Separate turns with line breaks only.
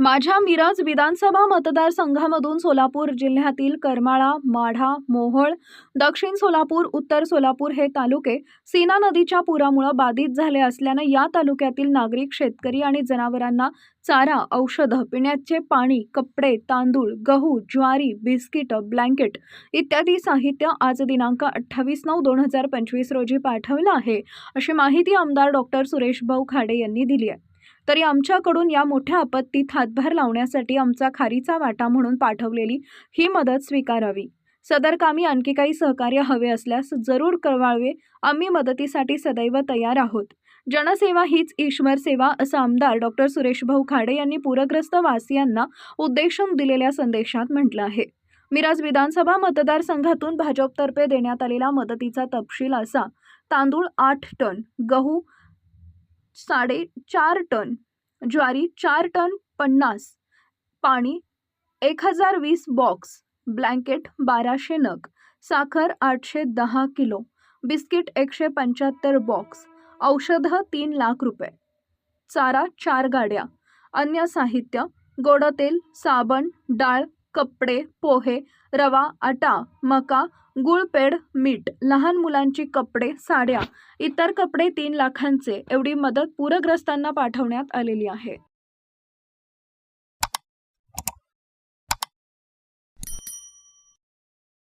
माझ्या मिरज विधानसभा मतदारसंघामधून सोलापूर जिल्ह्यातील करमाळा माढा मोहोळ दक्षिण सोलापूर उत्तर सोलापूर हे तालुके सीना नदीच्या पुरामुळे बाधित झाले असल्यानं या तालुक्यातील नागरिक शेतकरी आणि जनावरांना चारा औषधं पिण्याचे पाणी कपडे तांदूळ गहू ज्वारी बिस्किटं ब्लँकेट इत्यादी साहित्य आज दिनांक अठ्ठावीस नऊ दोन हजार पंचवीस रोजी पाठवलं आहे अशी माहिती आमदार डॉक्टर सुरेश भाऊ खाडे यांनी दिली आहे. तरी आमच्याकडून या मोठ्या आपत्तीत हातभार लावण्यासाठी आमचा खारीचा वाटा म्हणून पाठवलेली ही मदत स्वीकारावी. सदर कामी आणखी काही सहकार्य हवे असल्यास जरूर कळवावे. आम्ही मदतीसाठी सदैव तयार आहोत. जनसेवा हीच ईश्वर सेवा असं आमदार डॉक्टर सुरेश भाऊ खाडे यांनी पूरग्रस्त वासियांना उद्देशून दिलेल्या संदेशात म्हटलं आहे. मिराज विधानसभा मतदारसंघातून भाजपतर्फे देण्यात आलेला मदतीचा तपशील असा तांदूळ आठ टन गहू साडेचार टन ज्वारी चार टन पन्नास पाणी एक हजार वीस बॉक्स ब्लँकेट बाराशे नग साखर आठशे दहा किलो बिस्किट एकशे पंच्याहत्तर बॉक्स औषधं तीन लाख रुपये. चारा चार गाड्या अन्य साहित्य गोडतेल साबण डाळ कपडे पोहे रवा आटा मका गुळपेड मीठ लहान मुलांची कपडे साड्या इतर कपडे तीन लाखांचे एवढी मदत पूरग्रस्तांना पाठवण्यात आलेली आहे.